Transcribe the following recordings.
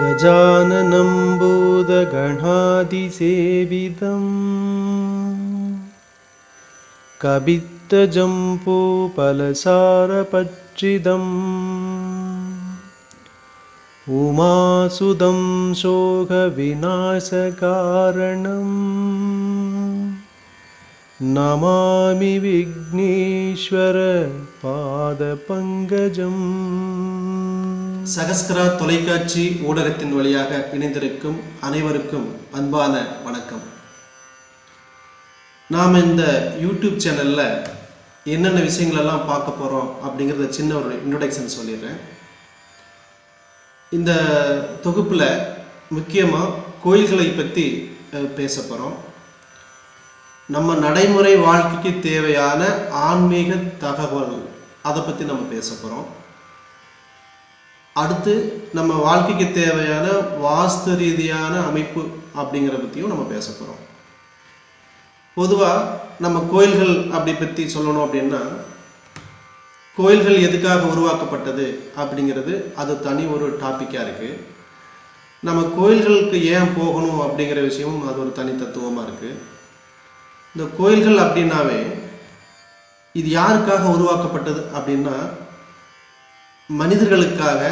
गजाननम्बुधगणादिसेवितम्। कवित्तजम्पूपलसारपच्चिदम् उमासुदं शोकविनाशकारणम्। நமாமி விக்னேஸ்வர பாதபங்கஜம் சகஸ்கரா தொலைக்காட்சி ஊடகத்தின் வழியாக இணைந்திருக்கும் அனைவருக்கும் அன்பான வணக்கம். நாம் இந்த யூடியூப் சேனலில் என்னென்ன விஷயங்களெல்லாம் பார்க்க போகிறோம் அப்படிங்கிறத சின்ன ஒரு இன்ட்ரொடக்ஷன் சொல்லிடுறேன். இந்த தொகுப்பில் முக்கியமாக கோயில்களை பற்றி பேச போகிறோம் நம்ம நடைமுறை வாழ்க்கைக்கு தேவையான ஆன்மீக தகவல். அதை பற்றி நம்ம பேச போகிறோம் அடுத்து நம்ம வாழ்க்கைக்கு தேவையான வாஸ்து ரீதியான அமைப்பு அப்படிங்கிற பற்றியும் நம்ம பேச போகிறோம் பொதுவாக நம்ம கோயில்கள் அப்படி பற்றி சொல்லணும் அப்படின்னா கோயில்கள் எதுக்காக உருவாக்கப்பட்டது அப்படிங்கிறது அது தனி ஒரு டாப்பிக்காக இருக்குது நம்ம கோயில்களுக்கு ஏன் போகணும் அப்படிங்கிற விஷயமும் அது ஒரு தனி தத்துவமாக இருக்குது இந்த கோயில்கள் அப்படின்னாவே இது யாருக்காக உருவாக்கப்பட்டது அப்படின்னா மனிதர்களுக்காக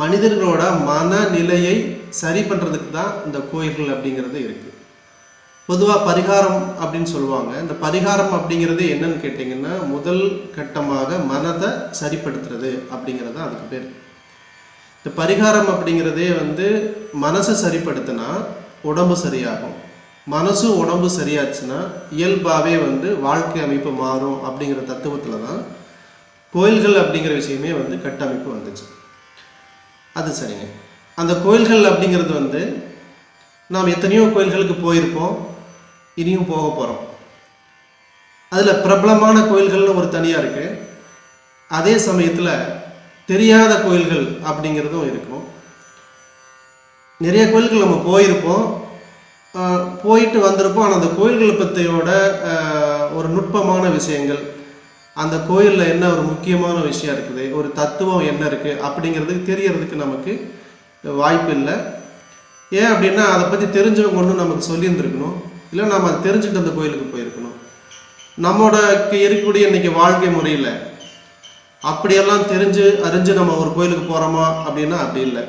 மனிதர்களோட மனநிலையை சரி பண்ணுறதுக்கு தான் இந்த கோயில்கள் அப்படிங்கிறது இருக்குது பொதுவாக பரிகாரம் அப்படின்னு சொல்லுவாங்க. இந்த பரிகாரம் அப்படிங்கிறது என்னன்னு கேட்டிங்கன்னா முதல் கட்டமாக மனதை சரிப்படுத்துறது அப்படிங்கிறது தான் அதுக்கு பேர். இந்த பரிகாரம் அப்படிங்கிறதே வந்து மனசை சரிப்படுத்தினா உடம்பு சரியாகும். மனசும் உடம்பு சரியாச்சுன்னா இயல்பாகவே வந்து வாழ்க்கை அமைப்பு மாறும் அப்படிங்கிற தத்துவத்தில் தான் கோயில்கள் அப்படிங்கிற விஷயமே வந்து கட்டமைப்பு வந்துச்சு. அது சரிங்க. அந்த கோயில்கள் அப்படிங்கிறது வந்து நாம் எத்தனையோ கோயில்களுக்கு போயிருப்போம் இனியும் போக போகிறோம் அதில் பிரபலமான கோயில்கள்னு ஒரு தனியாக இருக்குது அதே சமயத்தில் தெரியாத கோயில்கள் அப்படிங்கிறதும் இருக்கும். நிறைய கோயில்கள் நம்ம போயிருப்போம் போயிட்டு வந்திருப்போம். ஆனால் அந்த கோயில்களை பற்றியோட ஒரு நுட்பமான விஷயங்கள். அந்த கோயிலில் என்ன ஒரு முக்கியமான விஷயம் இருக்குது? ஒரு தத்துவம் என்ன இருக்குது அப்படிங்கிறதுக்கு தெரியறதுக்கு நமக்கு வாய்ப்பு இல்லை. ஏன் அப்படின்னா அதை பற்றி தெரிஞ்சவங்க ஒன்றும் நமக்கு சொல்லியிருந்துருக்கணும். இல்லை நம்ம அதை தெரிஞ்சுட்டு அந்த கோயிலுக்கு போயிருக்கணும். நம்மளோட இருக்கக்கூடிய இன்னைக்கு வாழ்க்கை முறையில் அப்படியெல்லாம் தெரிஞ்சு அறிஞ்சு நம்ம ஒரு கோயிலுக்கு போகிறோமா அப்படின்னா அப்படி இல்லை.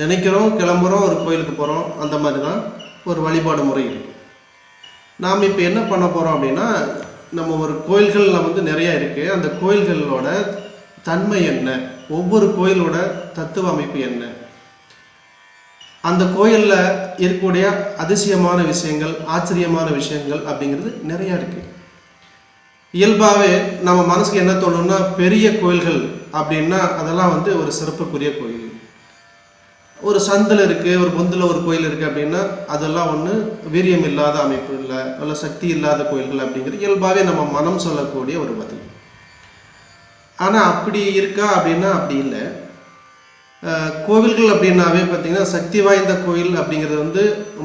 நினைக்கிறோம் கிளம்புறோம் ஒரு கோயிலுக்கு போகிறோம் அந்த மாதிரி தான். ஒரு வழிபாடு முறை நாம் இப்போ என்ன பண்ண போகிறோம் அப்படின்னா நம்ம ஒரு கோயில்களில் வந்து நிறைய இருக்குது அந்த கோயில்களோட தன்மை என்ன? ஒவ்வொரு கோயிலோட தத்துவ அமைப்பு என்ன? அந்த கோயிலில் இருக்கக்கூடிய அதிசயமான விஷயங்கள் ஆச்சரியமான விஷயங்கள் அப்படிங்கிறது நிறையா இருக்குது இயல்பாகவே நம்ம மனசுக்கு என்ன தோணும்னா பெரிய கோயில்கள் அப்படின்னா அதெல்லாம் வந்து ஒரு சிறப்புக்குரிய கோயில். ஒரு சந்தில் இருக்குது ஒரு பொந்தில் ஒரு கோயில் இருக்குது அப்படின்னா அதெல்லாம் ஒன்று வீரியம் இல்லாத அமைப்பு இல்லை நல்ல சக்தி இல்லாத கோயில்கள் அப்படிங்கிறது இயல்பாகவே நம்ம மனம் சொல்லக்கூடிய ஒரு பதில். ஆனால் அப்படி இருக்கா அப்படின்னா அப்படி இல்லை. கோவில்கள் அப்படின்னாவே பார்த்திங்கன்னா சக்தி வாய்ந்த கோயில் அப்படிங்கிறது வந்து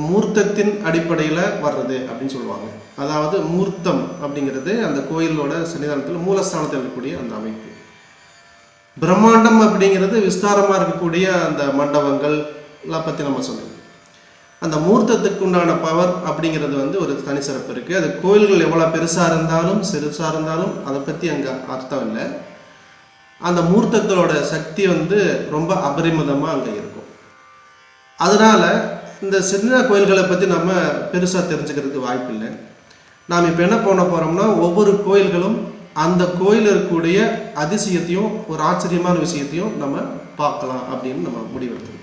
மூர்த்தத்தின் அடிப்படையில் வர்றது அப்படின்னு சொல்லுவாங்க. அதாவது மூர்த்தம் அப்படிங்கிறது அந்த கோயிலோட சன்னிதானத்தில் மூலஸ்தானத்தில் இருக்கக்கூடிய அந்த அமைப்பு. பிரம்மாண்டம் அப்படிங்கிறது விஸ்தாரமாக இருக்கக்கூடிய அந்த மண்டபங்கள் எல்லாம் பற்றி நம்ம சொல்லணும் அந்த மூர்த்தத்துக்கு உண்டான பவர் அப்படிங்கிறது வந்து ஒரு தனி சிறப்பு இருக்குது அது கோயில்கள் எவ்வளோ பெருசாக இருந்தாலும் சிறுசாக இருந்தாலும் அதை பற்றி அங்கே அர்த்தம் இல்லை. அந்த மூர்த்தங்களோட சக்தி வந்து ரொம்ப அபரிமிதமாக அங்கே இருக்கும். அதனால் இந்த சின்ன கோயில்களை பற்றி நம்ம பெருசாக தெரிஞ்சுக்கிறதுக்கு வாய்ப்பு இல்லை நாம் இப்போ என்ன பண்ண போகிறோம்னா ஒவ்வொரு கோயில்களும் அந்த கோயில் இருக்கக்கூடிய அதிசயத்தையும் ஒரு ஆச்சரியமான விஷயத்தையும் நம்ம பார்க்கலாம் அப்படின்னு நம்ம முடிவெடுத்துருக்கோம்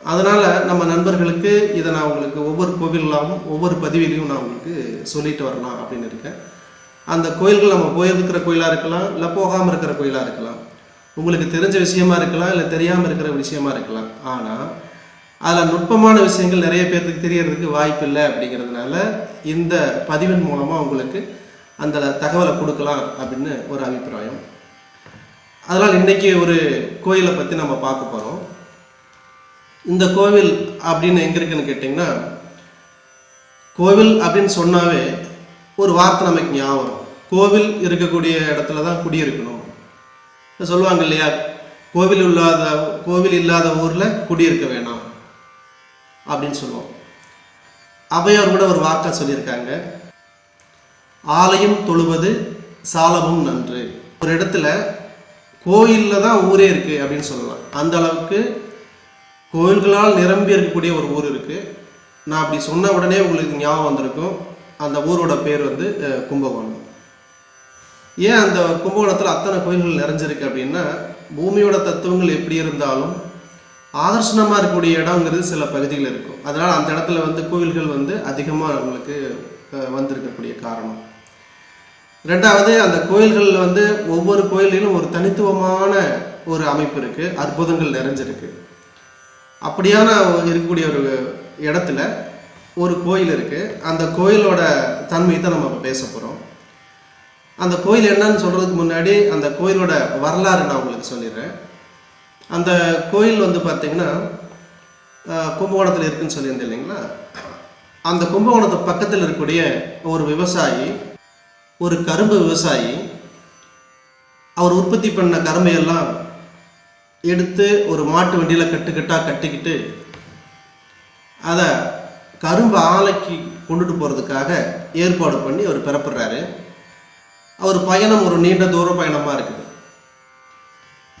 அதனால் நம்ம நண்பர்களுக்கு இதை நான் உங்களுக்கு ஒவ்வொரு கோவிலாகவும் ஒவ்வொரு பதிவிலையும் நான் உங்களுக்கு சொல்லிட்டு வரலாம் அப்படின்னு இருக்கேன். அந்த கோயில்கள் நம்ம போயிருக்கிற கோயிலாக இருக்கலாம் இல்லை போகாமல் இருக்கிற கோயிலாக இருக்கலாம். உங்களுக்கு தெரிஞ்ச விஷயமா இருக்கலாம் இல்லை தெரியாமல் இருக்கிற விஷயமா இருக்கலாம். ஆனால் அதில் நுட்பமான விஷயங்கள் நிறைய பேர்த்துக்கு தெரியறதுக்கு வாய்ப்பு இல்லை அப்படிங்கிறதுனால இந்த பதிவின் மூலமாக உங்களுக்கு அந்த தகவலை கொடுக்கலாம் அப்படின்னு ஒரு அபிப்பிராயம். அதனால் இன்றைக்கி ஒரு கோயிலை பற்றி நம்ம பார்க்க போகிறோம் இந்த கோவில் அப்படின்னு எங்கே இருக்குன்னு கேட்டிங்கன்னா கோவில் அப்படின்னு சொன்னாவே ஒரு வார்த்தை நமக்கு ஞாபகம் கோவில் இருக்கக்கூடிய இடத்துல தான் குடியிருக்கணும். சொல்லுவாங்க இல்லையா கோவில் இல்லாத கோவில் இல்லாத ஊரில் குடியிருக்க வேணாம் அப்படின்னு சொல்லுவோம். அவையார் கூட ஒரு வார்த்தை சொல்லியிருக்காங்க. ஆலயம் தொழுவது சாலமும் நன்று. ஒரு இடத்துல கோயிலில் தான் ஊரே இருக்குது அப்படின்னு சொல்லலாம். அந்த அளவுக்கு கோயில்களால் நிரம்பி இருக்கக்கூடிய ஒரு ஊர் இருக்குது நான் அப்படி சொன்ன உடனே உங்களுக்கு ஞாபகம் வந்திருக்கும். அந்த ஊரோட பேர் வந்து கும்பகோணம். ஏன் அந்த கும்பகோணத்தில் அத்தனை கோயில்கள் நிறைஞ்சிருக்கு அப்படின்னா பூமியோட தத்துவங்கள் எப்படி இருந்தாலும் ஆதர்ஷனமாக இருக்கக்கூடிய இடங்கிறது சில பகுதிகள் இருக்கும். அதனால் அந்த இடத்துல வந்து கோயில்கள் வந்து அதிகமாக நம்மளுக்கு வந்திருக்கக்கூடிய காரணம். ரெண்டாவது அந்த கோயில்களில் வந்து ஒவ்வொரு கோயிலிலும் ஒரு தனித்துவமான ஒரு அமைப்பு இருக்குது அற்புதங்கள் நிறைஞ்சிருக்கு. அப்படியான இருக்கக்கூடிய ஒரு இடத்துல ஒரு கோயில் இருக்குது அந்த கோயிலோட தன்மை தான் நம்ம இப்போ பேச போகிறோம் அந்த கோயில் என்னன்னு சொல்கிறதுக்கு முன்னாடி அந்த கோயிலோட வரலாறு நான் உங்களுக்கு சொல்லிடுறேன். அந்த கோயில் வந்து பார்த்திங்கன்னா கும்பகோணத்தில் இருக்குதுன்னு சொல்லியிருந்தேன் இல்லைங்களா? அந்த கும்பகோணத்து பக்கத்தில் இருக்கக்கூடிய ஒரு விவசாயி ஒரு கரும்பு விவசாயி அவர் உற்பத்தி பண்ண கரும்பையெல்லாம் எடுத்து ஒரு மாட்டு வண்டியில் கட்டுக்கட்டாக கட்டிக்கிட்டு அதை கரும்பு ஆலைக்கு கொண்டுட்டு போகிறதுக்காக ஏற்பாடு பண்ணி அவர் பிறப்புறாரு அவர் பயணம் ஒரு நீண்ட தூர பயணமாக இருக்குது.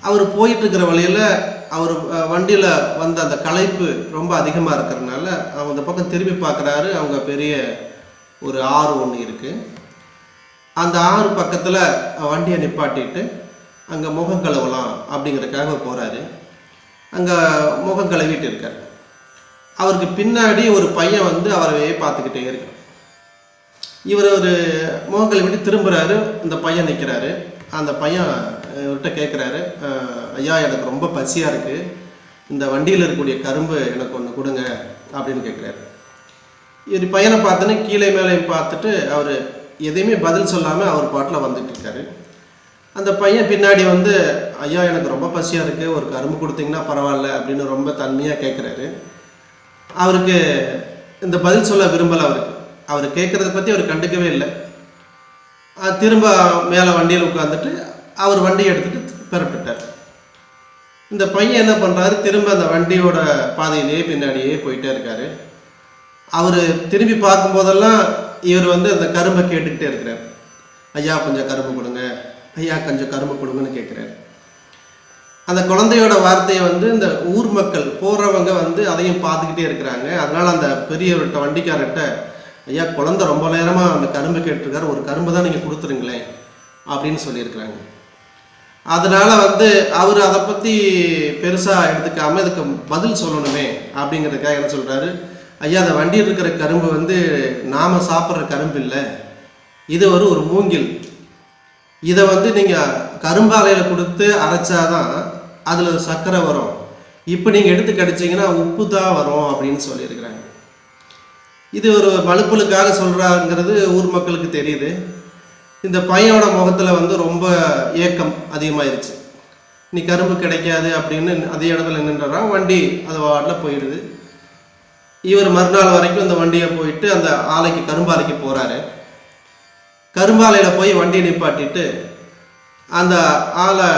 அவர் போயிட்டு இருக்கிற வழியில் அவர் வண்டியில் வந்த அந்த களைப்பு ரொம்ப அதிகமாக இருக்கிறதுனால அவங்க அந்த பக்கம் திரும்பி பார்க்குறாரு அவங்க பெரிய ஒரு ஆறு ஒன்று இருக்குது அந்த ஆறு பக்கத்தில் வண்டியை நிப்பாட்டிட்டு அங்கே முகம் கழுவலாம் அப்படிங்கிறதுக்காக போகிறாரு அங்கே முகம் கழுவிட்டு இருக்கார். அவருக்கு பின்னாடி ஒரு பையன் வந்து அவரையே பார்த்துக்கிட்டே இருக்கான். இவர் ஒரு முகம் கழுவிட்டு திரும்புகிறாரு இந்த பையன் நிற்கிறாரு அந்த பையன் இவர்கிட்ட கேட்குறாரு ஐயா எனக்கு ரொம்ப பசியாக இருக்குது இந்த வண்டியில் இருக்கக்கூடிய கரும்பு எனக்கு ஒன்று கொடுங்க அப்படின்னு கேட்குறாரு இவர் பையனை பார்த்தோன்னே கீழே மேலே பார்த்துட்டு அவர் எதையுமே பதில் சொல்லாமல் அவர் பாட்டில் வந்துட்டு இருக்காரு அந்த பையன் பின்னாடி வந்து ஐயா எனக்கு ரொம்ப பசியாக இருக்குது ஒரு கரும்பு கொடுத்தீங்கன்னா பரவாயில்ல அப்படின்னு ரொம்ப தன்மையாக கேட்குறாரு அவருக்கு இந்த பதில் சொல்ல விரும்பலை அவருக்கு. அவர் கேட்குறத பற்றி அவர் கண்டுக்கவே இல்லை. திரும்ப மேலே வண்டியில் உட்காந்துட்டு அவர் வண்டியை எடுத்துட்டு பெறப்பட்டார் இந்த பையன் என்ன பண்ணுறாரு திரும்ப அந்த வண்டியோட பாதையிலேயே பின்னாடியே போயிட்டே இருக்காரு. அவர் திரும்பி பார்க்கும்போதெல்லாம் இவர் வந்து அந்த கரும்பை கேட்டுக்கிட்டே இருக்கிறார். ஐயா கொஞ்சம் கரும்பு கொடுங்க. ஐயா கொஞ்சம் கரும்பு கொடுங்கன்னு கேட்குறாரு. அந்த குழந்தையோட வார்த்தையை வந்து இந்த ஊர் மக்கள் போகிறவங்க வந்து அதையும் பார்த்துக்கிட்டே இருக்கிறாங்க. அதனால அந்த பெரியவர்கிட்ட வண்டிக்காரர்கிட்ட ஐயா குழந்தை ரொம்ப நேரமாக அந்த கரும்பு கேட்டிருக்காரு. ஒரு கரும்பு தான் நீங்கள் கொடுத்துருங்களேன். அப்படின்னு சொல்லியிருக்கிறாங்க. அதனால வந்து அவர் அதை பற்றி பெருசாக எடுத்துக்காமல் இதுக்கு பதில் சொல்லணுமே அப்படிங்கிறதுக்காக என்ன சொல்கிறாரு ஐயா அந்த வண்டியில் இருக்கிற கரும்பு வந்து நாம் சாப்பிட்ற கரும்பு இல்லை. இது ஒரு ஒரு மூங்கில். இதை வந்து நீங்கள் கரும்பாலையில் கொடுத்து அரைச்சாதான் அதில் சர்க்கரை வரும். இப்போ நீங்கள் எடுத்து கடிச்சிங்கன்னா உப்பு தான் வரும் அப்படின்னு சொல்லியிருக்கிறாங்க. இது ஒரு மலுப்பலுக்காக சொல்கிறாங்கிறது ஊர் மக்களுக்கு தெரியுது. இந்த பையனோட முகத்தில் வந்து ரொம்ப ஏக்கம் அதிகமாயிருச்சு. நீ கரும்பு கிடைக்காது அப்படின்னு அதே இடத்துல நின்றுறான் வண்டி அது வாட்டில் போயிடுது. இவர் மறுநாள் வரைக்கும் இந்த வண்டியை போயிட்டு அந்த ஆலைக்கு கரும்பாலைக்கு போகிறாரு கரும்பாலையில் போய் வண்டியை நிப்பாட்டிட்டு அந்த ஆலை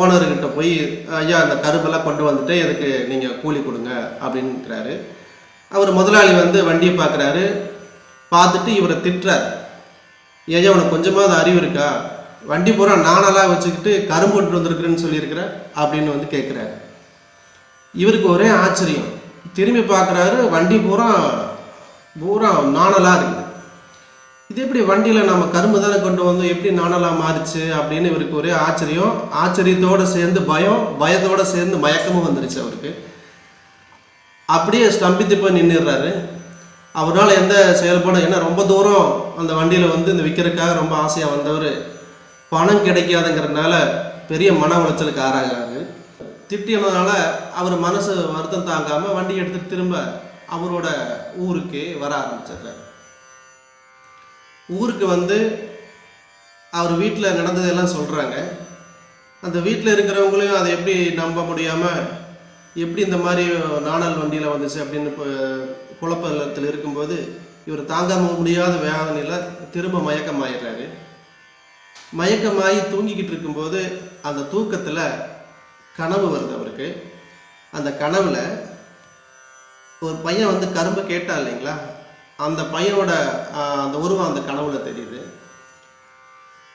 ஓனர்கிட்ட போய் ஐயா அந்த கரும்பெல்லாம் கொண்டு வந்துட்டு இதுக்கு நீங்கள் கூலி கொடுங்க அப்படின்னுக்கிறாரு அவர் முதலாளி வந்து வண்டியை பார்க்குறாரு பார்த்துட்டு இவரை திட்டுறாரு. ஐயா உனக்கு கொஞ்சமாவது அறிவு இருக்கா? வண்டி பூரா நானெல்லாம் வச்சுக்கிட்டு கரும்பு கொண்டு வந்திருக்கிறேன்னு சொல்லியிருக்கிறேன் அப்படின்னு வந்து கேட்குறாரு இவருக்கு ஒரே ஆச்சரியம். திரும்பி பார்க்குறாரு வண்டி பூரா பூரா நாணலாக இருக்குது. இது எப்படி வண்டியில் நம்ம கரும்பு தானே கொண்டு வந்தோம் எப்படி நாணலாக மாறிச்சு அப்படின்னு இவருக்கு ஒரே ஆச்சரியம். ஆச்சரியத்தோடு சேர்ந்து பயம் பயத்தோடு சேர்ந்து மயக்கமும் வந்துருச்சு அவருக்கு. அப்படியே ஸ்தம்பித்து போய் நின்றுடுறாரு அவரால் எந்த செயல்பாடும் ஏன்னா ரொம்ப தூரம் அந்த வண்டியில் வந்து இந்த விற்கிறதுக்காக ரொம்ப ஆசையாக வந்தவர். பணம் கிடைக்காதுங்கிறதுனால பெரிய மன உளைச்சலுக்கு ஆறாகிறாரு திட்டினதுனால அவர் மனசு வருத்தம் தாங்காமல் வண்டி எடுத்துட்டு திரும்ப அவரோட ஊருக்கு வர ஆரம்பிச்சிடுறாரு. ஊருக்கு வந்து அவர் வீட்டில் நடந்ததெல்லாம் சொல்கிறாங்க அந்த வீட்டில் இருக்கிறவங்களையும் அதை எப்படி நம்ப முடியாமல் எப்படி இந்த மாதிரி நாணல் வண்டியில் வந்துச்சு அப்படின்னு இப்போ குழப்பத்தில் இருக்கும்போது இவர் தாங்காம முடியாத வேதனையில் திரும்ப மயக்கமாயிடுறாரு. மயக்கமாகி தூங்கிக்கிட்டு இருக்கும்போது அந்த தூக்கத்தில் கனவு வருது அவருக்கு. அந்த கனவில் ஒரு பையன் வந்து கரும்பு கேட்டான் இல்லைங்களா? அந்த பையனோட அந்த உருவம் அந்த கனவுல தெரியுது.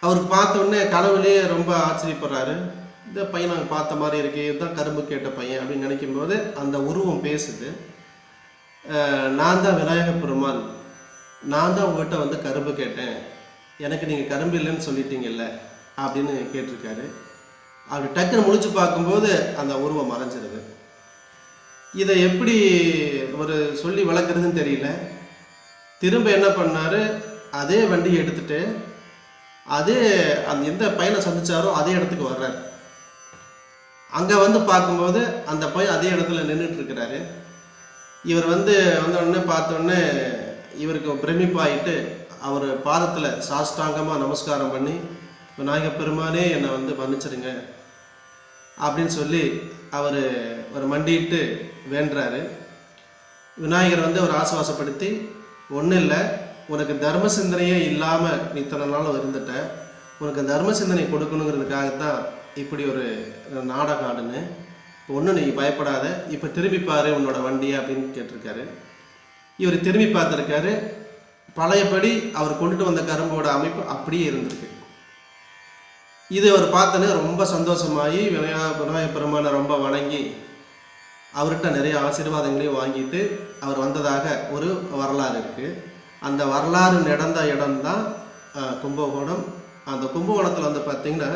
அவருக்கு பார்த்த கனவுலேயே ரொம்ப ஆச்சரியப்படுறாரு. இந்த பையன் நாங்கள் பார்த்த மாதிரி இருக்கே இதுதான் கரும்பு கேட்ட பையன் அப்படின்னு நினைக்கும் போது அந்த உருவம் பேசுது. நான் தான் விநாயக பெருமான். நான் தான் உங்கள்கிட்ட வந்து கரும்பு கேட்டேன். எனக்கு நீங்கள் கரும்பு இல்லைன்னு சொல்லிட்டீங்கல்ல அப்படின்னு கேட்டிருக்காரு. அப்படி டக்குன்னு முடிச்சு பார்க்கும்போது அந்த உருவம் மறைஞ்சிருது. இதை எப்படி ஒரு சொல்லி வளர்க்குறதுன்னு தெரியல. திரும்ப என்ன பண்ணாரு? அதே வண்டியை எடுத்துட்டு அதே அந்த எந்த பையனை சந்திச்சாரோ அதே இடத்துக்கு வர்றாரு. அங்கே வந்து பார்க்கும்போது அந்த பையன் அதே இடத்துல நின்றுட்டு இருக்கிறாரு இவர் வந்து வந்த உடனே பார்த்த உடனே இவருக்கு பிரமிப்பாயிட்டு அவர் பாதத்தில் சாஷ்டாங்கமாக நமஸ்காரம் பண்ணி விநாயக பெருமானே என்னை வந்து மன்னிச்சிருங்க அப்படின்னு சொல்லி அவர் ஒரு மண்டியிட்டு வேண்டுறாரு. விநாயகர் வந்து அவர் ஆசுவாசப்படுத்தி ஒன்றும் இல்லை உனக்கு தர்ம சிந்தனையே இல்லாமல் நீ இத்தனை நாளும் இருந்துட்ட. உனக்கு தர்ம சிந்தனை கொடுக்கணுங்கிறதுக்காகத்தான் இப்படி ஒரு நாடகம் ஆடுன்னு. ஒன்றும் நீ பயப்படாத. இப்போ திரும்பி பாரு உன்னோட வண்டியை அப்படின்னு கேட்டிருக்காரு. இவர் திரும்பி பார்த்துருக்காரு. பழையபடி அவர் கொண்டுட்டு வந்த கரும்போட அமைப்பு அப்படியே இருந்திருக்கு. இது அவர் பார்த்தோன்னே ரொம்ப சந்தோஷமாகி விநாயக பெருமானை ரொம்ப வணங்கி அவர்கிட்ட நிறைய ஆசீர்வாதங்களையும் வாங்கிட்டு அவர் வந்ததாக ஒரு வரலாறு இருக்குது அந்த வரலாறு நடந்த இடம்தான் கும்பகோணம். அந்த கும்பகோணத்தில் வந்து பார்த்திங்கன்னா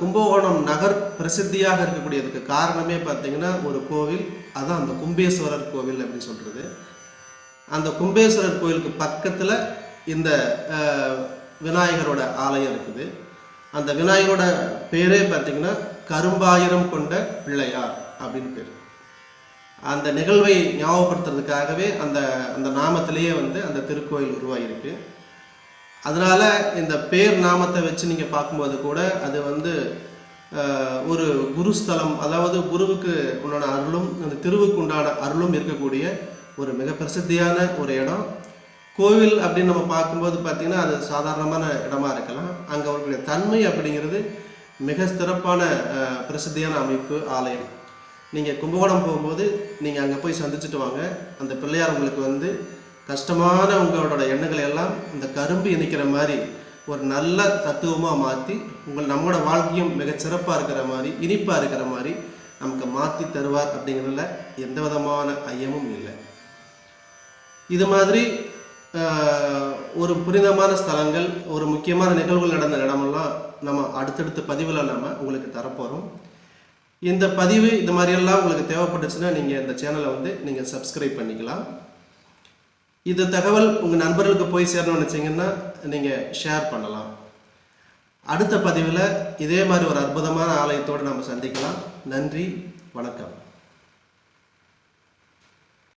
கும்பகோணம் நகர் பிரசித்தியாக இருக்கக்கூடியதுக்கு காரணமே பார்த்திங்கன்னா ஒரு கோவில். அதுதான் அந்த கும்பேஸ்வரர் கோவில் அப்படின்னு சொல்கிறது அந்த கும்பேஸ்வரர் கோவிலுக்கு பக்கத்தில் இந்த விநாயகரோட ஆலயம் இருக்குது. அந்த விநாயகரோட பேரே பார்த்திங்கன்னா கரும்பாயிரம் கொண்ட பிள்ளையார் அப்படின்னு பேர். அந்த நிகழ்வை ஞாபகப்படுத்துறதுக்காகவே அந்த அந்த நாமத்திலேயே வந்து அந்த திருக்கோயில் உருவாகியிருக்கு அதனால் இந்த பேர் நாமத்தை வச்சு நீங்கள் பார்க்கும்போது கூட அது வந்து ஒரு குருஸ்தலம் அதாவது குருவுக்கு உண்டான அருளும் அந்த திருவுக்கு உண்டான அருளும் இருக்கக்கூடிய ஒரு மிக பிரசித்தியான ஒரு இடம். கோவில் அப்படின்னு நம்ம பார்க்கும்போது பார்த்திங்கன்னா அது சாதாரணமான இடமா இருக்கலாம். அங்கே அவர்களுடைய தன்மை அப்படிங்கிறது மிக சிறப்பான பிரசித்தியான அமைப்பு ஆலயம். நீங்கள் கும்பகோணம் போகும்போது நீங்கள் அங்கே போய் சந்திச்சுட்டு வாங்க. அந்த பிள்ளையார் உங்களுக்கு வந்து கஷ்டமான உங்களோட எண்ணங்களை எல்லாம் இந்த கரும்பு இணைக்கிற மாதிரி ஒரு நல்ல தத்துவமாக மாற்றி உங்கள் நம்மளோட வாழ்க்கையும் மிக சிறப்பாக இருக்கிற மாதிரி இனிப்பாக இருக்கிற மாதிரி நமக்கு மாற்றி தருவார் அப்படிங்கிறதுல எந்த விதமான ஐயமும் இல்லை. இது மாதிரி ஒரு புனிதமான ஸ்தலங்கள் ஒரு முக்கியமான நிகழ்வுகள் நடந்த இடமெல்லாம் நம்ம அடுத்தடுத்த பதிவில் நம்ம உங்களுக்கு தரப்போகிறோம் இந்த பதிவு இந்த மாதிரியெல்லாம் உங்களுக்கு தேவைப்பட்டுச்சுன்னா நீங்கள் இந்த சேனலை வந்து நீங்கள் சப்ஸ்கிரைப் பண்ணிக்கலாம். இந்த தகவல் உங்கள் நண்பர்களுக்கு போய் சேரணும்னு நினச்சிங்கன்னா நீங்கள் ஷேர் பண்ணலாம். அடுத்த பதிவில் இதே மாதிரி ஒரு அற்புதமான ஆலயத்தோடு நம்ம சந்திக்கலாம். நன்றி வணக்கம்.